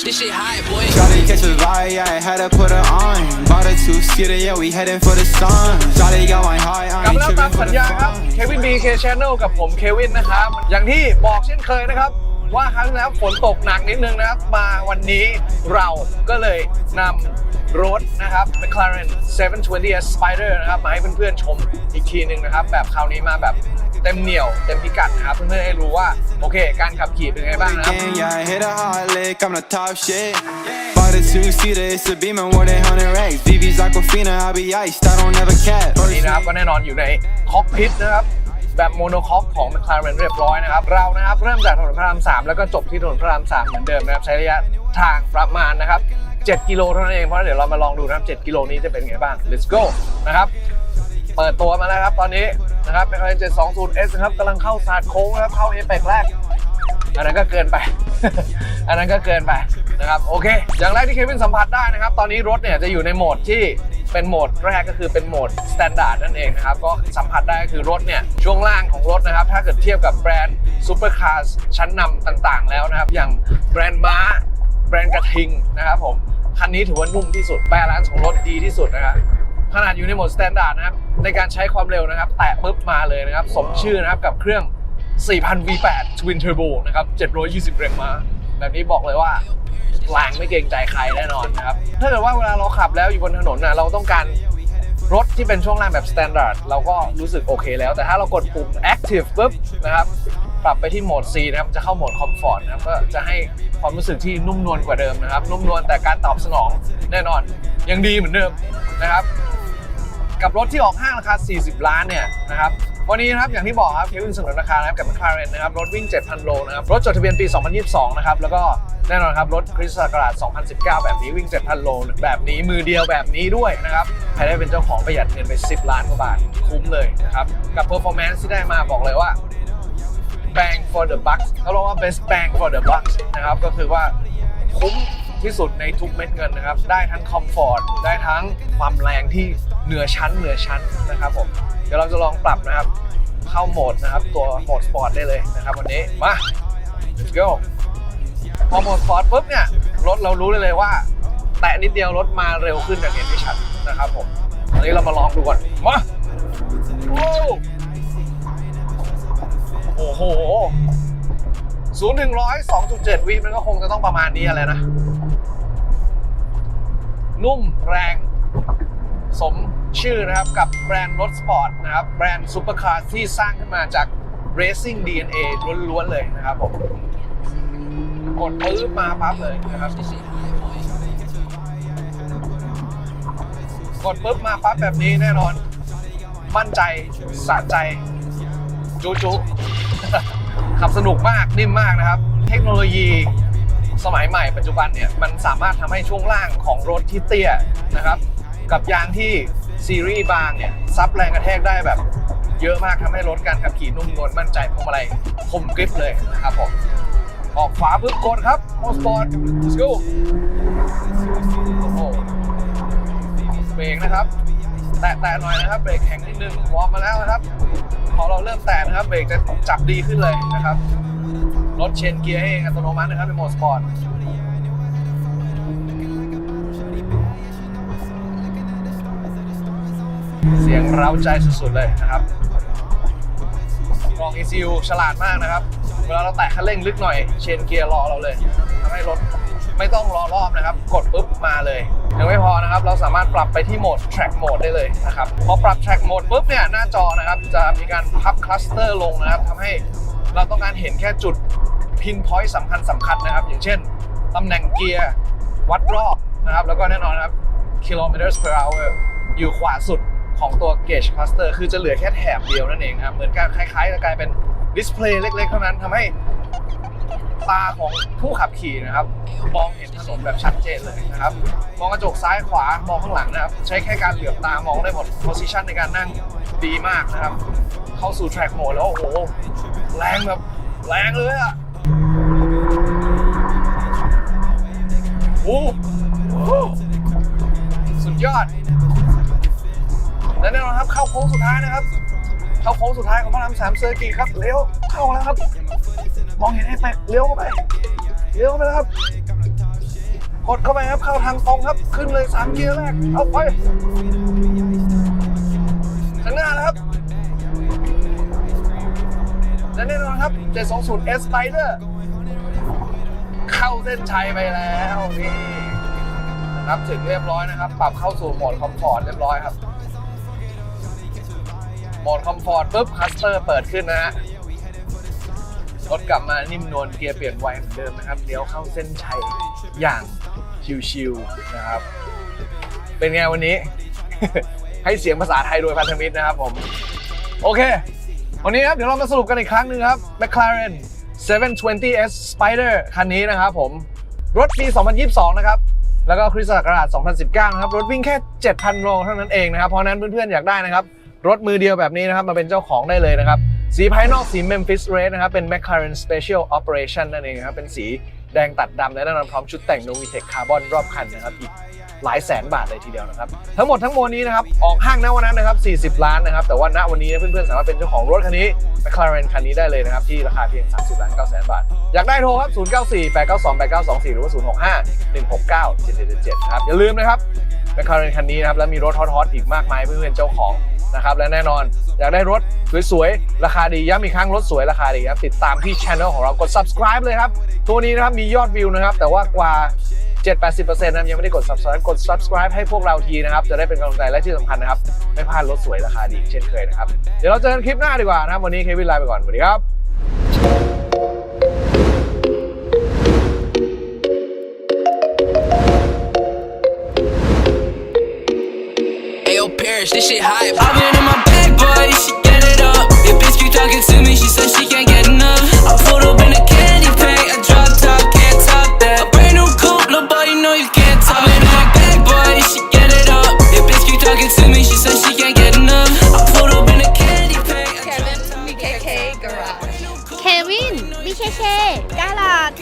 bitch. This shit high, boy. Shawty catch a vibe, yeah, I had to put her on. Bought a two-seater, yeah, we heading for the sun. Shawty got my high, กลับ I มา ain't แล้วตาม tripping สั for ญ the ญาครับ fun. เควินบีเคชแนลกับผมเควินนะครับ อย่างที่บอกเช่นเคยนะครับ ว่าครั้งที่แล้วฝนตกหนักนิดนึงนะครับ มาวันนี้เราก็เลยนำ รถนะครับ McLaren 720S Spider นะครับ มาให้เพื่อนๆชมอีกทีหนึ่งนะครับ แบบคราวนี้มาแบบเต็มเหนียวเต็มพิกัดนะครับ เพื่อนๆให้รู้ว่า โอเค การขับขี่เป็นไงบ้างนะครับ Bought a two-seater, it's a beamer, more than 100 racks. VV's Aquafina, I be iced, I don't ever cap. นี่นะครับ ก็แน่นอนอยู่ในคอกพิทนะครับแบบโมโนคอกของ McLaren เรียบร้อยนะครับ เรานะครับ เริ่มจากถนนพระราม 3 แล้วก็จบที่ถนนพระราม 3 เหมือนเดิมนะครับ ใช้ระยะทางประมาณนะครับ 7 กิโลเท่านั้นเอง เพราะเดี๋ยวเรามาลองดูนะครับ 7 กิโลนี้จะเป็นไงบ้าง let's go นะครับ เปิดตัวมาแล้วครับตอนนี้นะครับ McLaren 720S นะครับกำลังเข้าศาสตร์โค้งนะครับ เข้าเอเปกแรก อันนั้นก็เกินไป อันนั้นก็เกินไปนะครับโอเค อย่างแรกที่เควินสัมผัสได้นะครับ ตอนนี้รถเนี่ยจะอยู่ในโหมดที่เป็นโหมดแรกก็คือเป็นโหมด s t ต n d า r d นั่นเองนะครับ ก็สัมผัสได้ก็คือรถเนี่ย ช่วงล่างของรถนะครับ ถ้าเกิดเทียบกับแบรนด์ซูเปอร์คาร์ชั้นนำต่างๆ แล้วนะครับ อย่างแบรนด์ม้า แบรนด์กระทิงนะครับผม คันนี้ถือว่านุ่มที่สุดแบรนซ์ของรถดีที่สุดนะครับขนาดอยู่ในโหมด s t ต n d า r d นะครับในการใช้ความเร็วนะครับ แตะปุ๊บมาเลยนะครับ สมชื่อนะครับกับเครื่อง 4,000 V8 Twin Turbo นะครับ 720 แรงม้าแบบนี้บอกเลยว่าแรงไม่เกรงใจใครแน่นอนนะครับ ถ้าเกิดว่าเวลาเราขับแล้วอยู่บนถนนนะเราต้องการรถที่เป็นช่วงล่างแบบ Standard เราก็รู้สึกโอเคแล้ว แต่ถ้าเรากดปุ่ม Active ปุ๊บนะครับ ปรับไปที่โหมด C นะครับจะเข้าโหมด Comfort นะครับก็จะให้ความรู้สึกที่นุ่มนวลกว่าเดิมนะครับ นุ่มนวลแต่การตอบสนองแน่นอนยังดีเหมือนเดิมนะครับ กับรถที่ออกห้างราคา 40 ล้านเนี่ยนะครับวันนี้นะครับอย่างที่บอกครับเควินเสนอราคานะครับกับ McLaren นะครับรถวิ่ง 7,000 โลนะครับรถจดทะเบียนปี 2022 นะครับแล้วก็แน่นอนครับรถคริสต์ศักราช 2019 แบบนี้วิ่ง 7,000 โลแบบนี้มือเดียวแบบนี้ด้วยนะครับใครได้เป็นเจ้าของประหยัดเงินไป 10 ล้านกว่าบาทคุ้มเลยนะครับกับ performance ที่ได้มาบอกเลยว่า bang for the bucks เขาเรียกว่า best bang for the bucks นะครับ ก็คือว่าคุ้มที่สุดในทุกเม็ดเงินนะครับ ได้ทั้งคอมฟอร์ต ได้ทั้งความแรงที่เหนือชั้นเหนือชั้นนะครับผม เดี๋ยวเราจะลองปรับนะครับ เข้าโหมดนะครับ ตัวโหมดสปอร์ตได้เลยนะครับวันนี้ มา let's go พอโหมดสปอร์ตปุ๊บเนี่ย รถเรารู้ได้เลยว่า แตะนิดเดียวรถมาเร็วขึ้นอย่างเห็นได้ชัดนะครับผมอันนี้เรามาลองดูก่อน มา โอ้ โอ้โหศูนย์ถึงร้อยสองจุดเจ็ดวิมันก็คงจะต้องประมาณนี้อะไรนะ นุ่มแรง สมชื่อนะครับกับแบรนด์รถสปอร์ตนะครับ แบรนด์ซูเปอร์คาร์ที่สร้างขึ้นมาจาก Racing DNA ล้วนๆเลยนะครับผม กดปื๊บมาปั๊บเลยนะครับกดปุ๊บมาปั๊บแบบนี้แน่นอน มั่นใจสะใจ จุจุ ขับสนุกมากนิ่มมากนะครับ เทคโนโลยีสมัยใหม่ปัจจุบันเนี่ยมันสามารถทำให้ช่วงล่างของรถที่เตี้ยนะครับ กับยางที่ซีรีส์บางเนี่ยซับแรงกระแทกได้แบบ เยอะมากทำให้รถการขับขี่นุ่มนวลมั่นใจพวงมาลัยคมกริปเลยนะครับผมออกขวาปึ๊บกดครับโอสปอร์ต let's go โอ้โหเบรกนะครับ แตะๆหน่อยนะครับเบรกแข็งนิดนึงวอร์มมาแล้วนะครับพอเราเริ่มแตะ นะครับเบรกจะจับดีขึ้นเลยนะครับรถเชนเกียร์ให้เองอัตโนมัตินะครับเป็นโหมดสปอร์ตเสียงเร้าใจสุดๆเลยนะครับกล่อง ECU ฉลาดมากนะครับ เวลาเราแตะคันเร่งลึกหน่อย เชนเกียร์รอเราเลยทำให้รถ ไม่ต้องรอรอบนะครับ กดปุ๊บมาเลยยังไม่พอนะครับ เราสามารถปรับไปที่โหมด track mode ได้เลยนะครับ พอปรับ track mode ปุ๊บเนี่ยหน้าจอนะครับ จะมีการพับคลัสเตอร์ลงนะครับทำให้เราต้องการเห็นแค่จุดพินพอยต์สำคัญสำคัญนะครับ อย่างเช่นตำแหน่งเกียร์วัดรอบนะครับ แล้วก็แน่นอนครับ kilometers per hour อยู่ขวาสุดของตัว gauge cluster คือจะเหลือแค่แถบเดียวนั่นเองนะครับ เหมือนกับคล้ายๆกลายเป็นดิสเพลย์เล็กๆ เท่านั้นทำให้ ตาของผู้ขับขี่นะครับ มองเห็นถนนแบบชัดเจนเลยนะครับ มองกระจกซ้ายขวามองข้างหลังนะครับ ใช้แค่การเหลือบตามองได้หมด position ในการนั่งดีมากนะครับ เข้าสู่ track mode แล้ว โอ้โห แรงแบบ แรงเลยอะโอ้โหสุดยอด และแน่นอนครับเข้าโค้งสุดท้ายนะครับ เข้าโค้งสุดท้ายของพระรามสามเซอร์กีครับเลี้ยวเข้าแล้วครับ มองเห็นไอ้แปกเลี้ยวเข้าไปเลี้ยวเข้าไปแล้วครับ กดเข้าไปครับเข้าทางตรงครับ ขึ้นเลย3เกียร์แรกเอาไปข้างหน้าแล้วครับและแน่นอนครับ 720 S Spider เข้าเส้นชัยไปแล้วนี่นะครับถึงเรียบร้อยนะครับ ปรับเข้าสู่โหมดคอมฟอร์ตเรียบร้อยครับ โหมดคอมฟอร์ตปุ๊บคัสเตอร์เปิดขึ้นนะฮะ รถกลับมานิ่มนวลเกียร์เปลี่ยนไวเหมือนเดิมนะครับเลี้ยวเข้าเส้นชัยอย่างชิวๆนะครับ เป็นไงวันนี้ ให้เสียงภาษาไทยโดยพันธมิตรนะครับผม โอเค วันนี้ครับเดี๋ยวเรามาสรุปกันอีกครั้งหนึ่งครับ McLaren 720S Spider คันนี้นะครับผม รถปี 2022 นะครับ แล้วก็คริสต์ศักราช 2019 นะครับ รถวิ่งแค่ 7,000 โลเท่านั้นเองนะครับ เพราะฉะนั้นเพื่อนๆ อยากได้นะครับ รถมือเดียวแบบนี้นะครับ มาเป็นเจ้าของได้เลยนะครับ สีภายนอกสี Memphis Red นะครับ เป็น McLaren Special Operation นั่นเองนะครับ เป็นสีแดงตัดดำและแน่นอนพร้อมชุดแต่ง Novitec Carbon รอบคันนะครับ อีกหลายแสนบาทเลยทีเดียวนะครับ ทั้งหมดทั้งมวลนี้นะครับ ออกห้างณวันนั้นนะครับ 40 ล้านนะครับ แต่ว่าณวันนี้เพื่อนๆ สามารถเป็นเจ้าของรถคันนี้ McLaren คันนี้ได้เลยนะครับ ที่ราคาเพียง 30 ล้าน9แสนบาท อยากได้โทรครับ 094 892 8924 หรือว่า 065 169 7777 ครับ อย่าลืมนะครับ McLaren คันนี้นะครับ และมีรถฮอตๆอีกมากมายเพื่อนๆเจ้าของ นะครับและแน่นอน อยากได้รถสวยๆ ราคาดีย้ำอีกครั้งรถสวยราคาดีครับติดตามที่ช anel ของเรากด subscribe เลยครับ ตัวนี้นะครับมียอดวิวนะครับ แต่ว่ากว่า 7-80%นะยังไม่ได้กด subscribe กด subscribe ให้พวกเราทีนะครับ จะได้เป็นกำลังใจและที่สำคัญนะครับ ไม่พลาดรถสวยราคาดีเช่นเคยนะครับ เดี๋ยวเราเจอกันคลิปหน้าดีกว่านะครับวันนี้เควินลาไปก่อนสวัสดีครับ this shit hype. I been in my bag, boy, you should get it up. Your bitch keep talking to me, she said she can't get enough. I pulled up in a candy paint, a drop top, can't top that. A brand new little boy, you know you can't top. I been in my bag, boy, you should get it up. Your bitch keep talking to me, she said she can't get enough. I pulled up in a candy paint, a Kevin, BKK Garage. Kevin, BKK Garage.